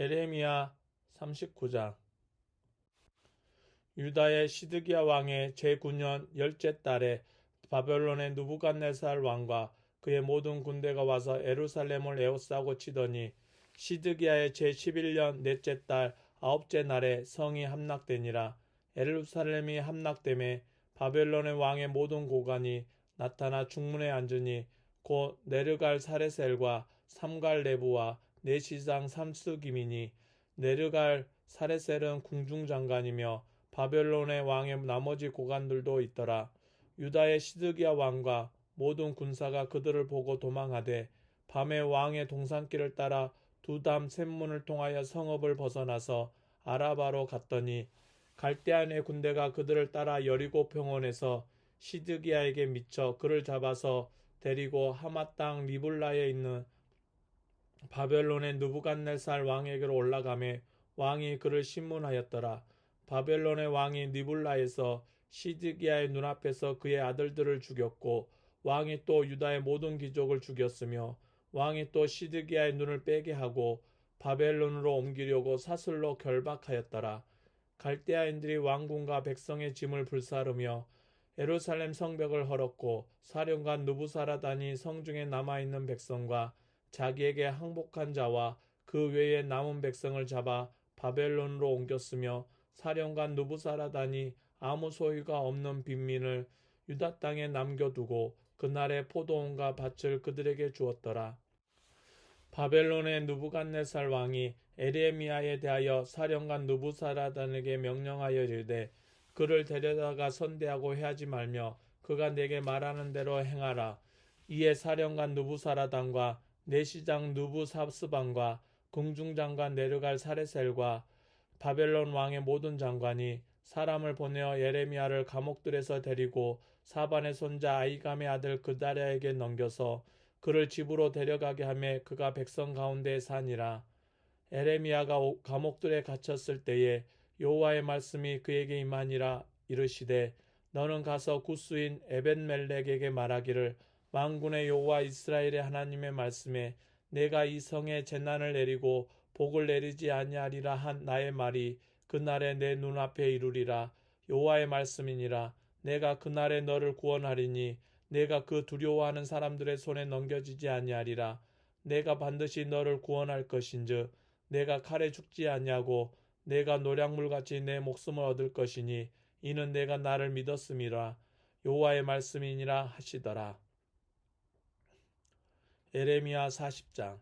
에레미야 39장. 유다의 시드기야 왕의 제9년 열째 달에 바벨론의 누부갓네살 왕과 그의 모든 군대가 와서 에루살렘을 에워싸고 치더니 시드기야의 제11년 넷째 달 아홉째 날에 성이 함락되니라. 에루살렘이 함락됨에 바벨론의 왕의 모든 고관이 나타나 중문에 앉으니 곧 네르갈 사레셀과 삼갈 레부와 내시장 삼스기민이 네르갈 사레셀은 궁중장관이며 바벨론의 왕의 나머지 고관들도 있더라. 유다의 시드기야 왕과 모든 군사가 그들을 보고 도망하되 밤에 왕의 동산길을 따라 두 담 샘문을 통하여 성읍을 벗어나서 아라바로 갔더니 갈대안의 군대가 그들을 따라 여리고 평원에서 시드기야에게 미쳐 그를 잡아서 데리고 하마 땅 리블라에 있는 바벨론의 누부갓네살 왕에게로 올라가매 왕이 그를 신문하였더라. 바벨론의 왕이 니블라에서 시드기야의 눈앞에서 그의 아들들을 죽였고 왕이 또 유다의 모든 귀족을 죽였으며 왕이 또 시드기야의 눈을 빼게 하고 바벨론으로 옮기려고 사슬로 결박하였더라. 갈대아인들이 왕궁과 백성의 짐을 불사르며 예루살렘 성벽을 헐었고 사령관 누부사라단이 성중에 남아있는 백성과 자기에게 항복한 자와 그 외에 남은 백성을 잡아 바벨론으로 옮겼으며 사령관 누부사라단이 아무 소유가 없는 빈민을 유다 땅에 남겨두고 그날의 포도원과 밭을 그들에게 주었더라. 바벨론의 누부갓네살 왕이 에레미야에 대하여 사령관 누부사라단에게 명령하여 이르되 그를 데려다가 선대하고 해하지 말며 그가 내게 말하는 대로 행하라. 이에 사령관 누부사라단과 내시장 누부사스반과 궁중장관 내르갈 사레셀과 바벨론 왕의 모든 장관이 사람을 보내어 예레미야를 감옥들에서 데리고 사반의 손자 아이감의 아들 그다랴에게 넘겨서 그를 집으로 데려가게 하며 그가 백성 가운데 사니라. 에레미야가 감옥들에 갇혔을 때에 여호와의 말씀이 그에게 임하니라 이르시되 너는 가서 구스인 에벤멜렉에게 말하기를 만군의 여호와 이스라엘의 하나님의 말씀에 내가 이 성에 재난을 내리고 복을 내리지 아니하리라 한 나의 말이 그날에 내 눈앞에 이루리라. 여호와의 말씀이니라. 내가 그날에 너를 구원하리니 내가 그 두려워하는 사람들의 손에 넘겨지지 아니하리라. 내가 반드시 너를 구원할 것인즉 내가 칼에 죽지 아니하고 내가 노량물같이 내 목숨을 얻을 것이니 이는 내가 나를 믿었음이라. 여호와의 말씀이니라 하시더라. 에레미야 40장.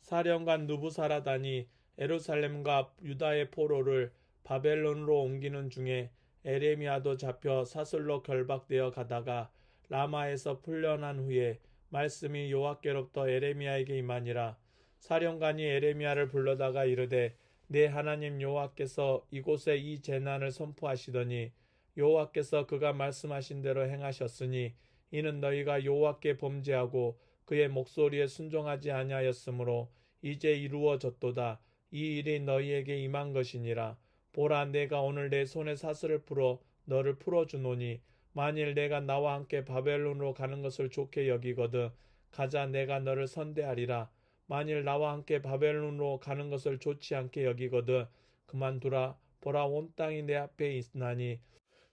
사령관 누부사라단이 에루살렘과 유다의 포로를 바벨론으로 옮기는 중에 에레미야도 잡혀 사슬로 결박되어 가다가 라마에서 풀려난 후에 말씀이 여호와께로부터 에레미야에게 임하니라. 사령관이 에레미야를 불러다가 이르되 내 하나님 여호와께서 이곳에 이 재난을 선포하시더니 여호와께서 그가 말씀하신 대로 행하셨으니 이는 너희가 여호와께 범죄하고 그의 목소리에 순종하지 아니하였으므로 이제 이루어졌도다. 이 일이 너희에게 임한 것이니라. 보라 내가 오늘 내 손에 사슬을 풀어 너를 풀어주노니 만일 내가 나와 함께 바벨론으로 가는 것을 좋게 여기거든 가자 내가 너를 선대하리라. 만일 나와 함께 바벨론으로 가는 것을 좋지 않게 여기거든 그만두라. 보라 온 땅이 내 앞에 있나니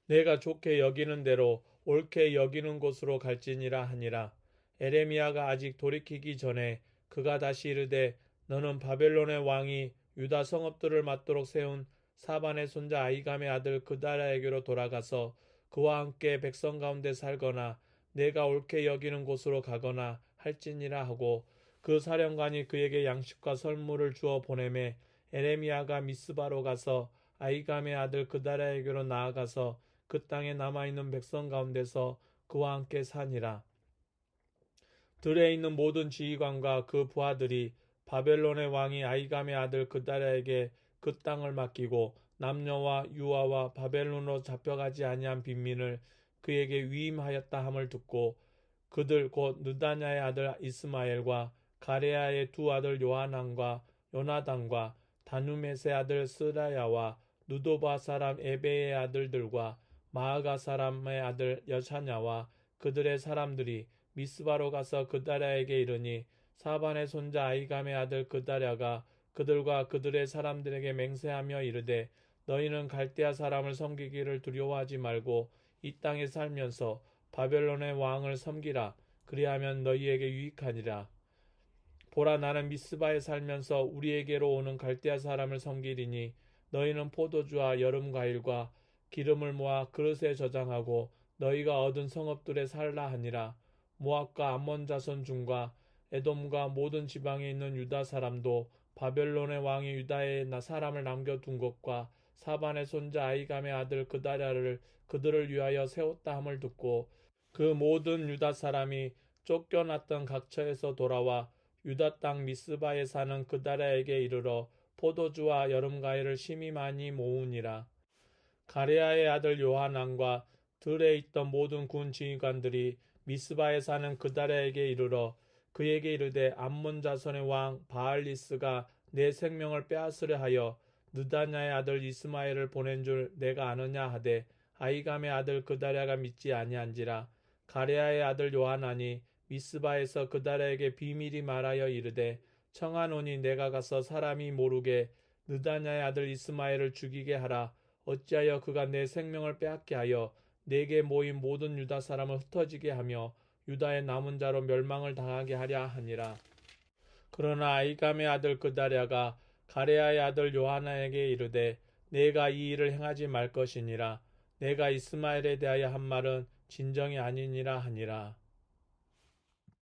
내가 좋게 여기는 대로 옳게 여기는 곳으로 갈지니라 하니라. 에레미야가 아직 돌이키기 전에 그가 다시 이르되 너는 바벨론의 왕이 유다 성읍들을 맞도록 세운 사반의 손자 아이감의 아들 그다라에게로 돌아가서 그와 함께 백성 가운데 살거나 내가 옳게 여기는 곳으로 가거나 할지니라 하고 그 사령관이 그에게 양식과 선물을 주어 보내매 에레미야가 미스바로 가서 아이감의 아들 그다라에게로 나아가서 그 땅에 남아있는 백성 가운데서 그와 함께 사니라. 들에 있는 모든 지휘관과 그 부하들이 바벨론의 왕이 아이감의 아들 그다라에게 그 땅을 맡기고 남녀와 유아와 바벨론으로 잡혀가지 아니한 빈민을 그에게 위임하였다 함을 듣고 그들 곧 느다냐의 아들 이스마엘과 가레아의 두 아들 요하난과 요나단과 다누메스의 아들 스라야와 누도바 사람 에베의 아들들과 마아가 사람의 아들 여차냐와 그들의 사람들이 미스바로 가서 그다라에게 이르니 사반의 손자 아이감의 아들 그다랴가 그들과 그들의 사람들에게 맹세하며 이르되 너희는 갈대아 사람을 섬기기를 두려워하지 말고 이 땅에 살면서 바벨론의 왕을 섬기라. 그리하면 너희에게 유익하니라. 보라 나는 미스바에 살면서 우리에게로 오는 갈대아 사람을 섬기리니 너희는 포도주와 여름 과일과 기름을 모아 그릇에 저장하고 너희가 얻은 성읍들에 살라 하니라. 모압과 암몬 자손 중과 에돔과 모든 지방에 있는 유다 사람도 바벨론의 왕이 유다에 나 사람을 남겨둔 것과 사반의 손자 아이감의 아들 그다랴를 그들을 위하여 세웠다 함을 듣고 그 모든 유다 사람이 쫓겨났던 각처에서 돌아와 유다 땅 미스바에 사는 그다랴에게 이르러 포도주와 여름 과일을 심히 많이 모으니라 가레아의 아들 요하난과 들에 있던 모든 군 지휘관들이 미스바에 사는 그다랴에게 이르러 그에게 이르되 암몬 자손의 왕 바알리스가 내 생명을 빼앗으려 하여 느다냐의 아들 이스마엘을 보낸 줄 내가 아느냐 하되 아이감의 아들 그다랴가 믿지 아니한지라 가레아의 아들 요하나니 미스바에서 그다랴에게 비밀이 말하여 이르되 청하노니 내가 가서 사람이 모르게 느다냐의 아들 이스마엘을 죽이게 하라 어찌하여 그가 내 생명을 빼앗게 하여 내게 모인 모든 유다 사람을 흩어지게 하며 유다의 남은 자로 멸망을 당하게 하랴 하니라. 그러나 아이감의 아들 그다랴가 가레아의 아들 요하나에게 이르되 내가 이 일을 행하지 말 것이니라. 내가 이스마엘에 대하여 한 말은 진정이 아니니라 하니라.